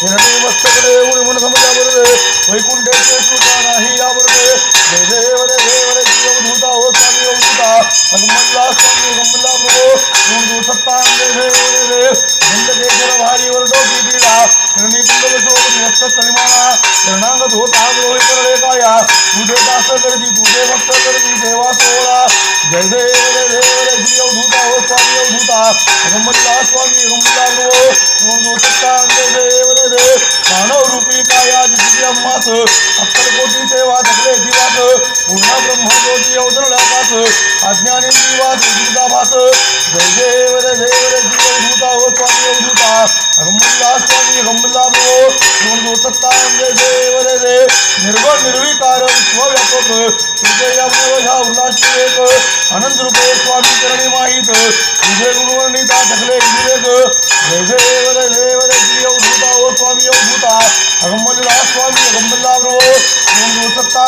हिरणी मस्तकडे उडी म्हणून समजा बरोबर वैकुंठेचे सुखा नाही या बरोबर जय देव रे देव रे जीव अवधूता हो स्वामी अवधूता अगमल्ला स्वामी अगमल्ला प्रभो तुम सत्ता जय देव रे देव नंदकेश्वर भारीवर डोकी पीडा हिरणी कुंडल शोध भक्त तळिमाना शरणागत होता द्रोही करडे काया तुझे दास गर्दी तुझे भक्त गर्दी देवा सोहळा जय देव रे देव रे श्री अवधूता हो स्वामी अवधूता अगमल्ला ब्रह्मास जिथे अम्मास अक्कलकोटी सेवा धकले जीवास पूर्ण ब्रह्मज्योती अवतरणाकास अज्ञानी जीवास जीविताभास. जय देव रे देव रे श्री अवधूता हो स्वामी अवधूता अगमल्ला स्वामी अगमल्ला भो तुम हो सत्ता जय देव रे देव. निर्गुण निर्विकार विश्वव्यापक. तुझे यामेव ह्या उल्लास एक आनंद रूपे स्वामी चरणी माहीत. तुझे गुरु अवधूता स्वामी अगमल्ला प्रभो तुम सत्ता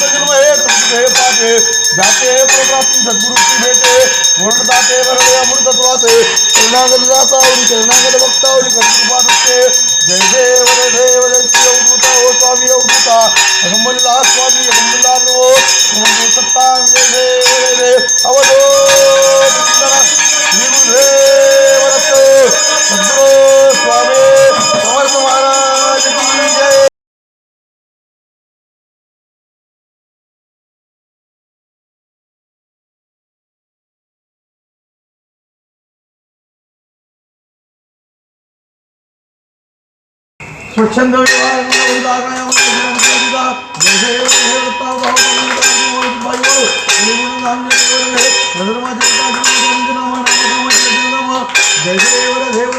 जन्म हे तुझे पाचे जाते प्रप्राप्ती सद्गुरूची भेटे. पूर्णदाते अमृतत्वाचे भक्तावरी जय देव देव अवधूता ओ स्वामी अवधूता. अगमल्ला स्वामी अगमल्ला प्रभो तुम सत्ता स्वच्छंद जय देव देव